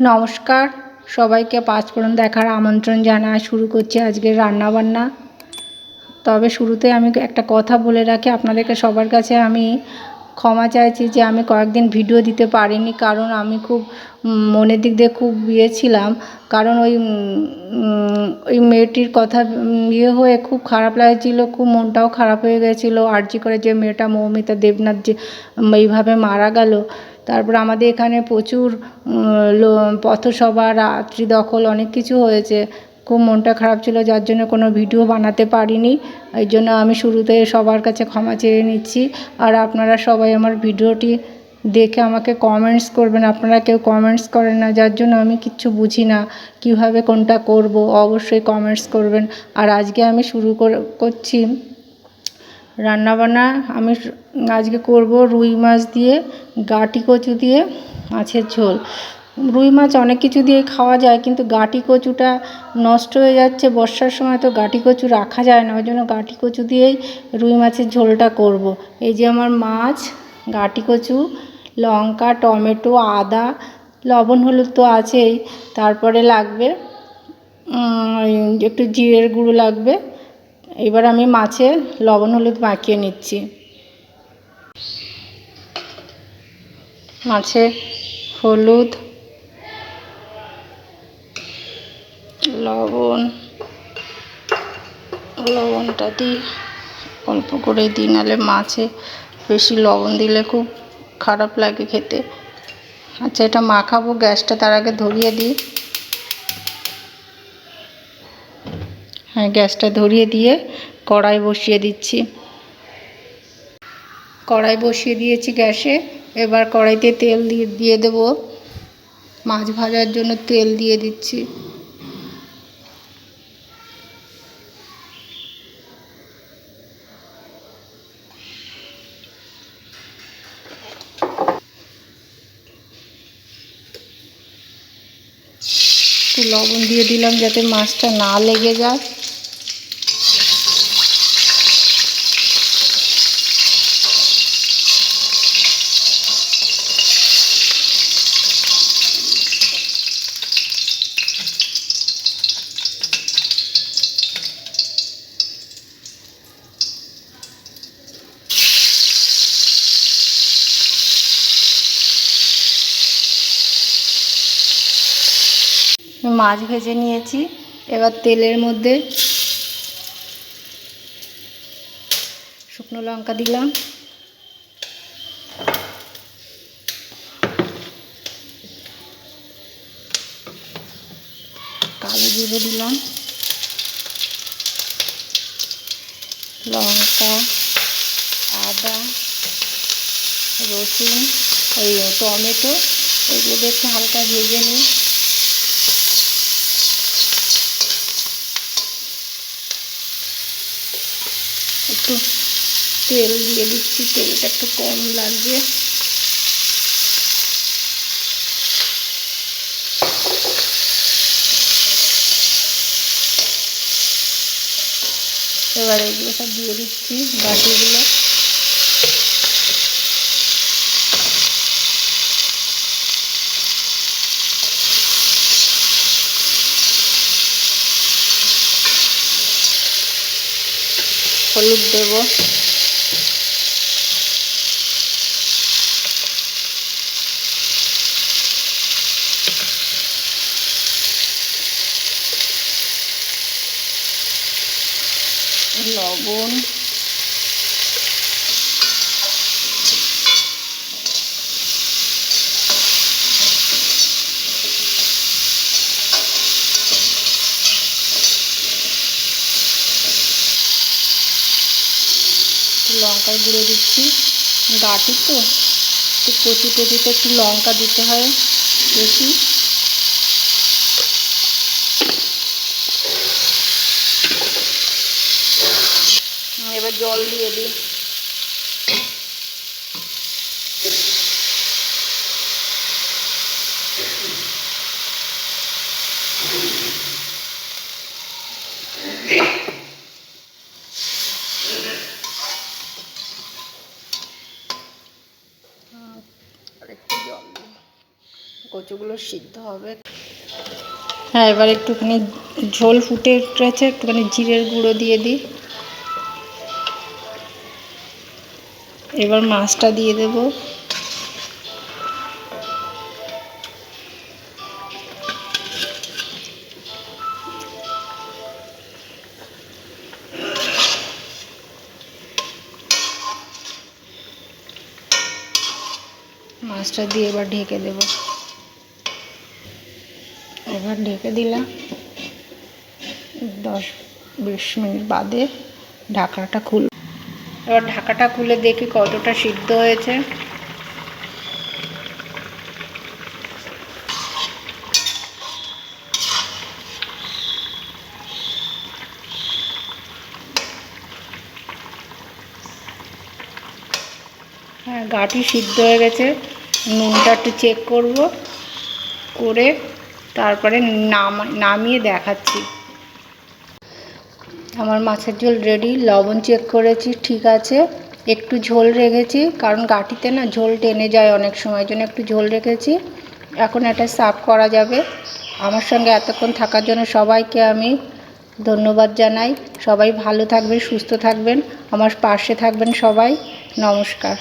নমস্কার। সবাইকে পাঁচফোড়ন দেখার আমন্ত্রণ জানায় শুরু করছি আজকের রান্নাবান্না। তবে শুরুতে আমি একটা কথা বলে রাখি, আপনাদেরকে সবার কাছে আমি ক্ষমা চাইছি যে আমি কয়েকদিন ভিডিও দিতে পারিনি, কারণ আমি খুব মনের দিক দিয়ে খুব ইয়ে ছিলাম। কারণ ওই ওই মেয়েটির কথা ইয়ে হয়ে খুব খারাপ লাগছিল, খুব মনটাও খারাপ হয়ে গেছিল। আর্জি করে যে মেয়েটা মৌমিতা দেবনাথ যে এইভাবে মারা গেল তারপর আমাদের এখানে প্রচুর পথসভা, রাত্রি দখল অনেক কিছু হয়েছে। খুব মনটা খারাপ ছিল, যার জন্য কোনো ভিডিও বানাতে পারিনি। এই জন্য আমি শুরুতে সবার কাছে ক্ষমা চেয়ে নিচ্ছি। আর আপনারা সবাই আমার ভিডিওটি দেখে আমাকে কমেন্টস করবেন। আপনারা কেউ কমেন্টস করেন না, যার জন্য আমি কিচ্ছু বুঝি না কীভাবে কোনটা করব। অবশ্যই কমেন্টস করবেন। আর আজকে আমি শুরু করে- করছি রান্নাবান্না আমি আজকে করব রুই মাছ দিয়ে, গাটি কচু দিয়ে, মাছের ঝোল রুই মাছ অনেক কিছু দিয়ে খাওয়া যায়, কিন্তু গাটি কচুটা নষ্ট হয়ে যাচ্ছে, বর্ষার সময় তো গাটি কচু রাখা যায় না, ওই জন্য গাটি কচু দিয়েই রুই মাছের ঝোলটা করব। এই যে আমার মাছ, গাটি কচু, লঙ্কা, টমেটো, আদা, লবণ, হলুদ তো আছেই, তারপরে লাগবে একটু জিরের গুঁড়ো লাগবে এবার আমি মাছে লবণ হলুদ মাখিয়ে নিচ্ছি। মাছে হলুদ, লবণ, লবণটা দিই অল্প করে দিই, নাহলে মাছে বেশি লবণ দিলে খুব খারাপ লাগে খেতে। আচ্ছা এটা মাখাবো, গ্যাসটা তার আগে ধরিয়ে দিই। গ্যাসটা ধরিয়ে দিয়ে কড়াই বসিয়ে দিচ্ছি। কড়াই বসিয়ে দিয়েছি গ্যাসে। এবার কড়াইতে তেল দিয়ে দিয়ে দেবো। মাছ ভাজার জন্য তেল দিয়ে দিচ্ছি। একটু লবণ দিয়ে দিলাম যাতে মাছটা না লেগে যায়। মাছ ভেজে নিয়েছি। এবার তেলের মধ্যে শুকনো লঙ্কা দিলাম। কালো জিরে দিলাম। লঙ্কা, আদা, রসুন ওই টমেটো, এগুলো একটু হালকা ভেজে নিই একটু তেল দিয়ে দিচ্ছি, তেলটা একটু কম লাগবে। এবার এগুলো সব দিয়ে দিচ্ছি, বাটিগুলো। হলুদ দেবো। লবণ। লঙ্কার গুঁড়ো দিচ্ছি। গাটি তো একটু কচু টচুতে একটু লঙ্কা দিতে হয় বেশি। এবার জল দিয়ে দিই। আর একটু জল দিই কচু মাছগুলো সিদ্ধ হবে। হ্যাঁ এবার একটুখানি ঝোল ফুটে উঠেছে, একটুখানি জিরের গুঁড়ো দিয়ে দিই। এবার মাছটা দিয়ে দেবো। মাছটা দিয়ে এবার ঢেকে দেব। এবার ঢেকে দিলাম। দশ, বিশ মিনিট বাদে ঢাকাটা খুল এবার ঢাকাটা খুলে দেখি কতটা সিদ্ধ হয়েছে। হ্যাঁ গাটি সিদ্ধ হয়ে গেছে। নুনটা একটু চেক করব, করে তারপরে নাম নামিয়ে দেখাচ্ছি। আমার মাছের ঝোল রেডি লবণ চেক করেছি, ঠিক আছে। একটু ঝোল রেখেছি, কারণ গাঠিতে না ঝোল টেনে যায় অনেক সময় জন্য একটু ঝোল রেখেছি। এখন এটা সার্ভ করা যাবে। আমার সঙ্গে এতক্ষণ থাকার জন্য সবাইকে আমি ধন্যবাদ জানাই। সবাই ভালো থাকবেন, সুস্থ থাকবেন। আমার পাশে থাকবেন সবাই। নমস্কার।